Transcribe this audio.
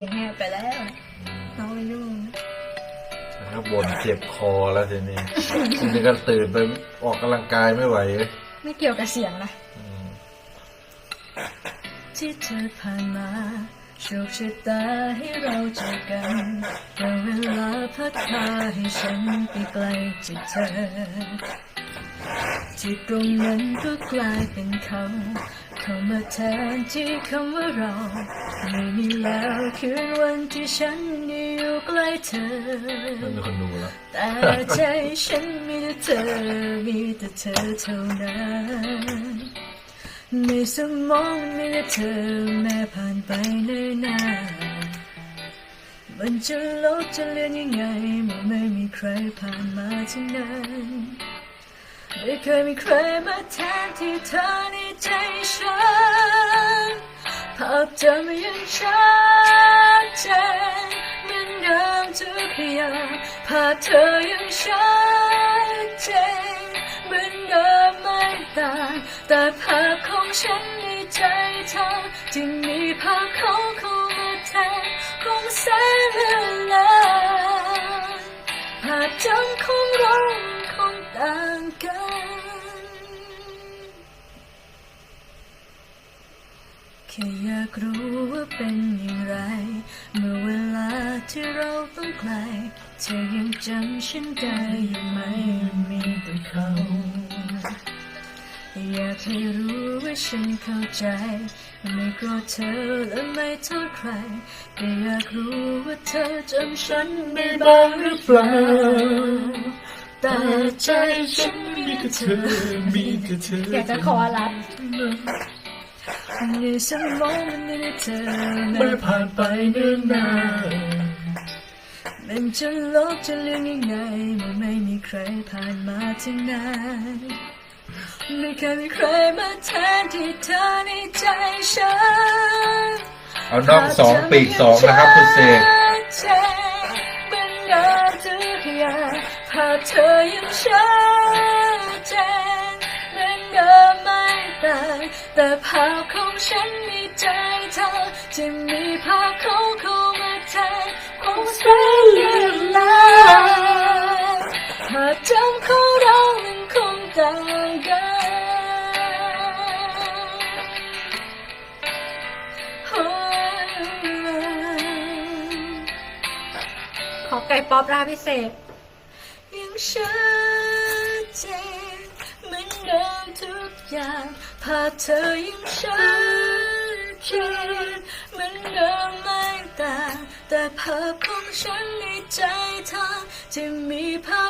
แหบไปแล้วน้องไม่ยุ่งแล้วก็บ่นเจ็บคอแล้วทีนี้ ทีนี้ก็ตื่นไปออกกำลังกายไม่ไหว ไม่เกี่ยวกับเสียงนะอืมที่เธอผ่านมาโชคชะตาให้เราเจอกันแต่เวลาพัดพาให้ฉันไปไกลจากเธอที่ตรงนั้นก็กลายเป็นเขา เข้ามาแทนที่คำว่าเราไม่มีแล้วคืนวันที่ฉันได้อยู่ใกล้เธอไม่มีคนดูแล้วแต่ใจฉันมีแต่เธอ มีแต่เธอเท่านั้นในสมองมีแต่เธอแม้ผ่านไปเนิ่นนานมันจะลบจะเลือนยังไงเมื่อไม่มีใครผ่านมาที่นั้น ไม่เคยมีใครมาแทนที่เธอในใจฉันภาพจำยังชัดเจนเหมือนเดิมทุกอย่างภาพเธอยังชัดเจนเหมือนเดิมไม่ต่างแต่ภาพของฉันในใจเธอที่มีภาพเขาเข้ามาแทนคงแสนเลือนลางภาพจำของเราค แค่อยากรู้ว่าเป็นอย่างไร เมื่อเวลาที่เราต้องไกลเธอยังจำฉันได้อยู่ไหมมีแต่เขาอยากให้รู้ว่าฉันเข้าใจ ไม่โกรธเธอและไม่โทษใครแต่อยากรู้ว่าเธอจำฉันได้บ้างหรือเปล่าแต่ใจฉันมีแต่เธอมีแต่เธออยากจะขอรับ ในมองมันมีแต่เธอไม่ผ่านไปเนิ่นนานมันจะลบจะเลือนยังไงเมื่อไม่มีใครผ่านมาที่นั้นไม่เคยมีใครมาแทนที่เธอในใจฉันเอาน้องสองปีกสองนะครับคุณเสกเป็นเดิมทุกอย่างภาเธอยังชัดเจน แต่ภาพของฉันในใจเธอที่มีภาพเขาเข้ามาแทนคงแสนเลือนลางภาพจำของเรามันคงต่างกันขอไก่ป๊อปราพิเศษยังชัดเจน ทุกอย่างพาเธอยังชัดเจนเหมือนเดิมไม่ต่างแต่ภาพของฉันในใจเธอที่มีภาพ